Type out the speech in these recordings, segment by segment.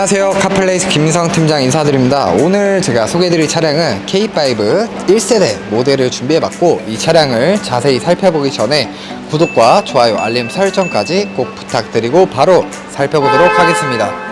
안녕하세요. 카플레이스 김성 팀장 인사드립니다. 오늘 제가 소개해드릴 차량은 K5 1세대 모델을 준비해봤고 이 차량을 자세히 살펴보기 전에 구독과 좋아요 알림 설정까지 꼭 부탁드리고 바로 살펴보도록 하겠습니다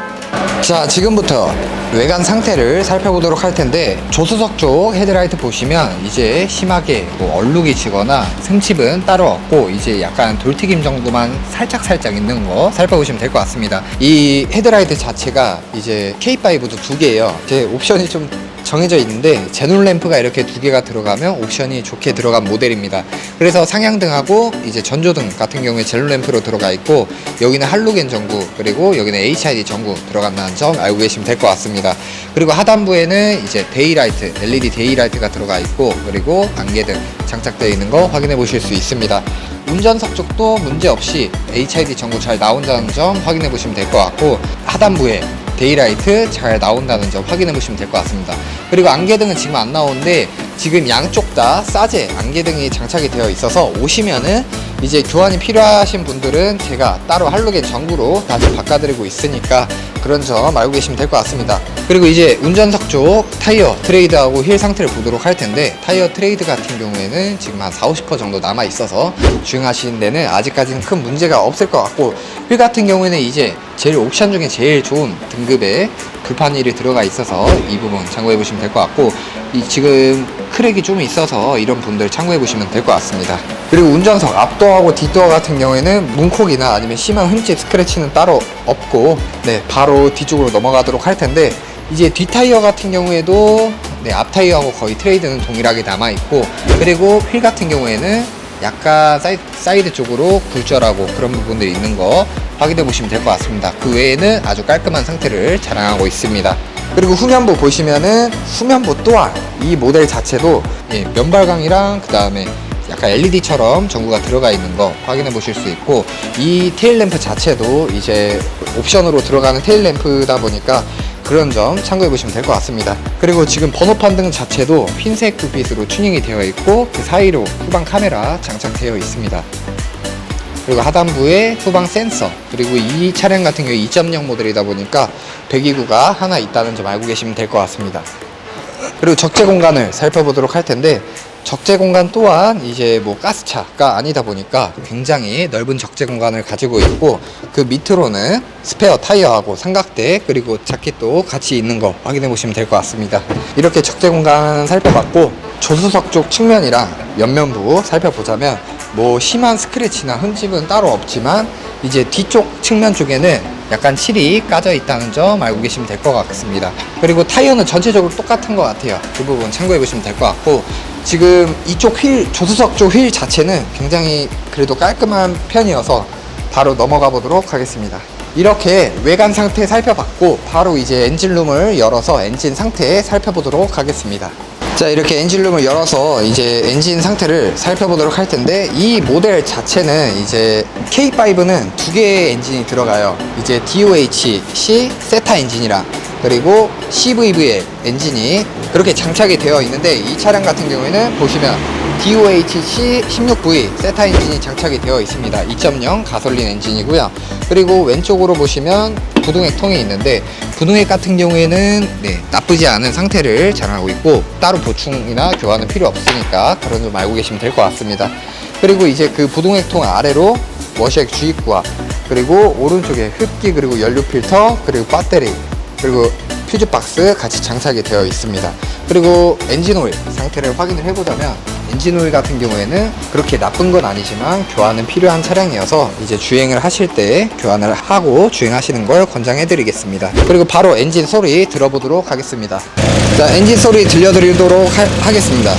자 지금부터 외관 상태를 살펴보도록 할 텐데 조수석 쪽 헤드라이트 보시면 이제 심하게 뭐 얼룩이 지거나 흠집은 따로 없고 이제 약간 돌튀김 정도만 살짝 살짝 있는 거 살펴보시면 될 것 같습니다. 이 헤드라이트 자체가 이제 K5도 두 개예요. 제 옵션이 좀 정해져 있는데 제놀 램프가 이렇게 두 개가 들어가면 옵션이 좋게 들어간 모델입니다. 그래서 상향등하고 이제 전조등 같은 경우에 제놀 램프로 들어가 있고 여기는 할로겐 전구 그리고 여기는 HID 전구 들어간다는 점 알고 계시면 될 것 같습니다. 그리고 하단부에는 이제 데이라이트 LED 데이라이트가 들어가 있고 그리고 안개등 장착되어 있는 거 확인해 보실 수 있습니다. 운전석 쪽도 문제없이 HID 전구 잘 나온다는 점 확인해 보시면 될 것 같고 하단부에 데이라이트 잘 나온다는 점 확인해 보시면 될 것 같습니다. 그리고 안개등은 지금 안 나오는데 지금 양쪽 다 싸제 안개등이 장착이 되어 있어서 오시면은 이제 교환이 필요하신 분들은 제가 따로 할로겐 전구로 다시 바꿔드리고 있으니까 그런 점 알고 계시면 될 것 같습니다. 그리고 이제 운전석 쪽 타이어 트레이드하고 힐 상태를 보도록 할 텐데 타이어 트레이드 같은 경우에는 지금 한 4, 50% 정도 남아 있어서 주행하시는 데는 아직까지는 큰 문제가 없을 것 같고 휠 같은 경우에는 이제 제일 옵션 중에 제일 좋은 등급의 불판일이 들어가 있어서 이 부분 참고해 보시면 될 것 같고 이 지금 크랙이 좀 있어서 이런 분들 참고해 보시면 될 것 같습니다. 그리고 운전석 앞도어하고 뒷도어 같은 경우에는 문콕이나 아니면 심한 흠집 스크래치는 따로 없고 네 바로 뒤쪽으로 넘어가도록 할 텐데 이제 뒷 타이어 같은 경우에도 네, 앞 타이어하고 거의 트레이드는 동일하게 남아 있고 그리고 휠 같은 경우에는 약간 사이, 사이드 쪽으로 굴절하고 그런 부분들이 있는 거 확인해 보시면 될 것 같습니다. 그 외에는 아주 깔끔한 상태를 자랑하고 있습니다. 그리고 후면부 보시면은 후면부 또한 이 모델 자체도 예, 면발광이랑 그 다음에 약간 LED처럼 전구가 들어가 있는 거 확인해 보실 수 있고 이 테일 램프 자체도 이제 옵션으로 들어가는 테일 램프다 보니까 그런 점 참고해 보시면 될 것 같습니다. 그리고 지금 번호판 등 자체도 흰색 불빛으로 튜닝이 되어 있고 그 사이로 후방 카메라 장착되어 있습니다. 그리고 하단부에 후방 센서 그리고 이 차량 같은 경우 2.0 모델이다 보니까 배기구가 하나 있다는 점 알고 계시면 될 것 같습니다. 그리고 적재 공간을 살펴보도록 할 텐데 적재 공간 또한 이제 뭐 가스차가 아니다 보니까 굉장히 넓은 적재 공간을 가지고 있고 그 밑으로는 스페어 타이어하고 삼각대 그리고 자켓도 같이 있는 거 확인해 보시면 될 것 같습니다. 이렇게 적재 공간 살펴봤고 조수석 쪽 측면이랑 옆면부 살펴보자면 뭐 심한 스크래치나 흠집은 따로 없지만 이제 뒤쪽 측면 쪽에는 약간 칠이 까져 있다는 점 알고 계시면 될 것 같습니다. 그리고 타이어는 전체적으로 똑같은 것 같아요. 그 부분 참고해 보시면 될 것 같고 지금 이쪽 휠 조수석 쪽 휠 자체는 굉장히 그래도 깔끔한 편이어서 바로 넘어가 보도록 하겠습니다. 이렇게 외관 상태 살펴봤고 바로 이제 엔진룸을 열어서 엔진 상태 살펴보도록 하겠습니다. 자 이렇게 엔진룸을 열어서 이제 엔진 상태를 살펴보도록 할 텐데 이 모델 자체는 이제 K5는 두 개의 엔진이 들어가요. 이제 DOHC 세타 엔진이랑 그리고 CVV의 엔진이 그렇게 장착이 되어 있는데 이 차량 같은 경우에는 보시면 DOHC 16V 세타 엔진이 장착이 되어 있습니다. 2.0 가솔린 엔진이고요. 그리고 왼쪽으로 보시면 부동액 통이 있는데 부동액 같은 경우에는 네, 나쁘지 않은 상태를 자랑하고 있고 따로 보충이나 교환은 필요 없으니까 그런 점 알고 계시면 될 것 같습니다. 그리고 이제 그 부동액 통 아래로 워셔액 주입구와 그리고 오른쪽에 흡기 그리고 연료 필터 그리고 배터리 그리고 퓨즈 박스 같이 장착이 되어 있습니다. 그리고 엔진 오일 상태를 확인을 해보자면 엔진 오일 같은 경우에는 그렇게 나쁜 건 아니지만 교환은 필요한 차량이어서 이제 주행을 하실 때 교환을 하고 주행하시는 걸 권장해 드리겠습니다. 그리고 바로 엔진 소리 들어보도록 하겠습니다. 자, 엔진 소리 들려드리도록 하, 하겠습니다.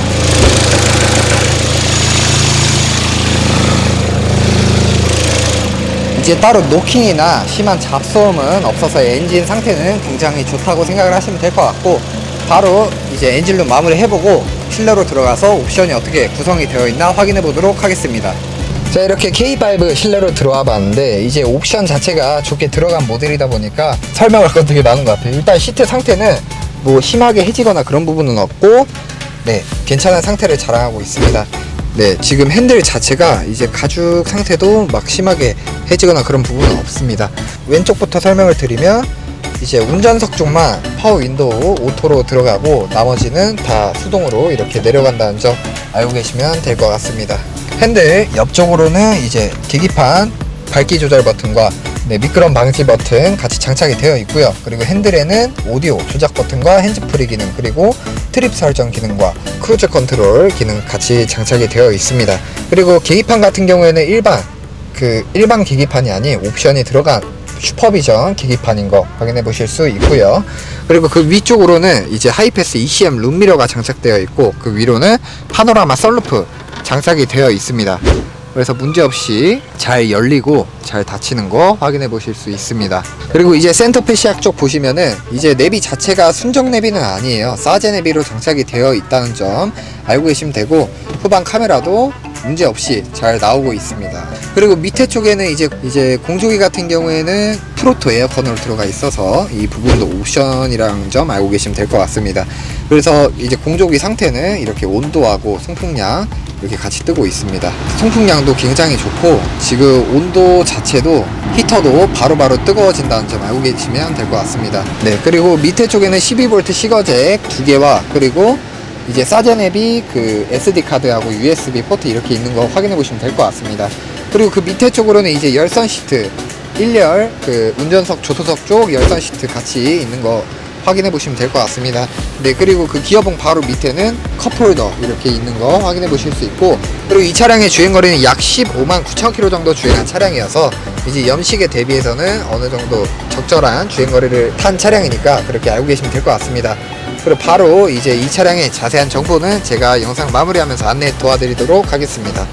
이제 따로 노킹이나 심한 잡소음은 없어서 엔진 상태는 굉장히 좋다고 생각을 하시면 될 것 같고 바로 이제 엔진룸 마무리 해보고 실내로 들어가서 옵션이 어떻게 구성이 되어 있나 확인해 보도록 하겠습니다. 자 이렇게 K5 실내로 들어와 봤는데 이제 옵션 자체가 좋게 들어간 모델이다 보니까 설명할 건 되게 많은 것 같아요. 일단 시트 상태는 뭐 심하게 해지거나 그런 부분은 없고 네 괜찮은 상태를 자랑하고 있습니다. 네, 지금 핸들 자체가 이제 가죽 상태도 막 심하게 해지거나 그런 부분은 없습니다. 왼쪽부터 설명을 드리면 이제 운전석 쪽만 파워 윈도우 오토로 들어가고 나머지는 다 수동으로 이렇게 내려간다는 점 알고 계시면 될 것 같습니다. 핸들 옆쪽으로는 이제 계기판 밝기 조절 버튼과 네, 미끄럼 방지 버튼 같이 장착이 되어 있고요. 그리고 핸들에는 오디오 조작 버튼과 핸즈프리 기능 그리고 트립 설정 기능과 크루즈 컨트롤 기능 같이 장착이 되어 있습니다. 그리고 계기판 같은 경우에는 일반 그 일반 계기판이 아닌 옵션이 들어간 슈퍼비전 계기판인 거 확인해 보실 수 있고요. 그리고 그 위쪽으로는 이제 하이패스 ECM 룸미러가 장착되어 있고 그 위로는 파노라마 썬루프 장착이 되어 있습니다. 그래서 문제없이 잘 열리고 잘 닫히는 거 확인해 보실 수 있습니다. 그리고 이제 센터페 시약 쪽 보시면은 이제 내비 자체가 순정 내비는 아니에요. 사제 내비로 장착이 되어 있다는 점 알고 계시면 되고 후방 카메라도 문제 없이 잘 나오고 있습니다. 그리고 밑에 쪽에는 이제 이제 공조기 같은 경우에는 프로토 에어컨으로 들어가 있어서 이 부분도 옵션이라는 점 알고 계시면 될 것 같습니다. 그래서 이제 공조기 상태는 이렇게 온도하고 송풍량 이렇게 같이 뜨고 있습니다. 송풍량도 굉장히 좋고 지금 온도 자체도 히터도 바로바로 뜨거워진다는 점 알고 계시면 될 것 같습니다. 네, 그리고 밑에 쪽에는 12V 시거잭 두 개와 그리고 이제 사제냅이 그 SD 카드하고 USB 포트 이렇게 있는 거 확인해 보시면 될 것 같습니다. 그리고 그 밑에 쪽으로는 이제 열선 시트 1열 그 운전석 조수석 쪽 열선 시트 같이 있는 거 확인해 보시면 될 것 같습니다. 네, 그리고 그 기어봉 바로 밑에는 컵홀더 이렇게 있는 거 확인해 보실 수 있고 그리고 이 차량의 주행 거리는 약 15만 9천 킬로 정도 주행한 차량이어서 이제 연식에 대비해서는 어느 정도 적절한 주행 거리를 탄 차량이니까 그렇게 알고 계시면 될 것 같습니다. 그리고 바로 이제 이 차량의 자세한 정보는 제가 영상 마무리하면서 안내 도와드리도록 하겠습니다.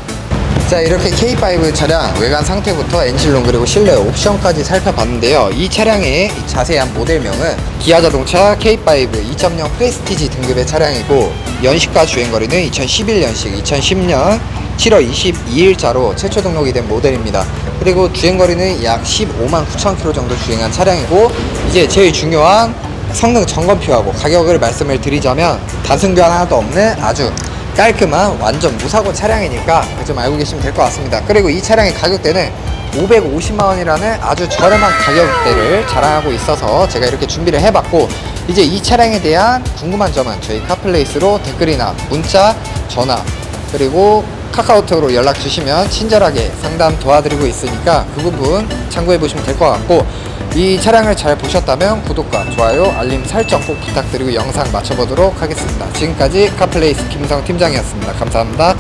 자 이렇게 K5 차량 외관 상태부터 엔진룸 그리고 실내 옵션까지 살펴봤는데요 이 차량의 이 자세한 모델명은 기아자동차 K5 2.0 프레스티지 등급의 차량이고 연식과 주행거리는 2011년식 2010년 7월 22일자로 최초 등록이 된 모델입니다 그리고 주행거리는 약 15만 9천 킬로 정도 주행한 차량이고 이제 제일 중요한 성능 점검표하고 가격을 말씀을 드리자면 단순교환 하나도 없는 아주 깔끔한 완전 무사고 차량이니까 좀 알고 계시면 될 것 같습니다. 그리고 이 차량의 가격대는 550만 원이라는 아주 저렴한 가격대를 자랑하고 있어서 제가 이렇게 준비를 해봤고 이제 이 차량에 대한 궁금한 점은 저희 카플레이스로 댓글이나 문자, 전화 그리고 카카오톡으로 연락 주시면 친절하게 상담 도와드리고 있으니까 그 부분 참고해 보시면 될 것 같고 이 차량을 잘 보셨다면 구독과 좋아요, 알림 설정 꼭 부탁드리고 영상 마쳐보도록 하겠습니다. 지금까지 카플레이스 김성 팀장이었습니다. 감사합니다.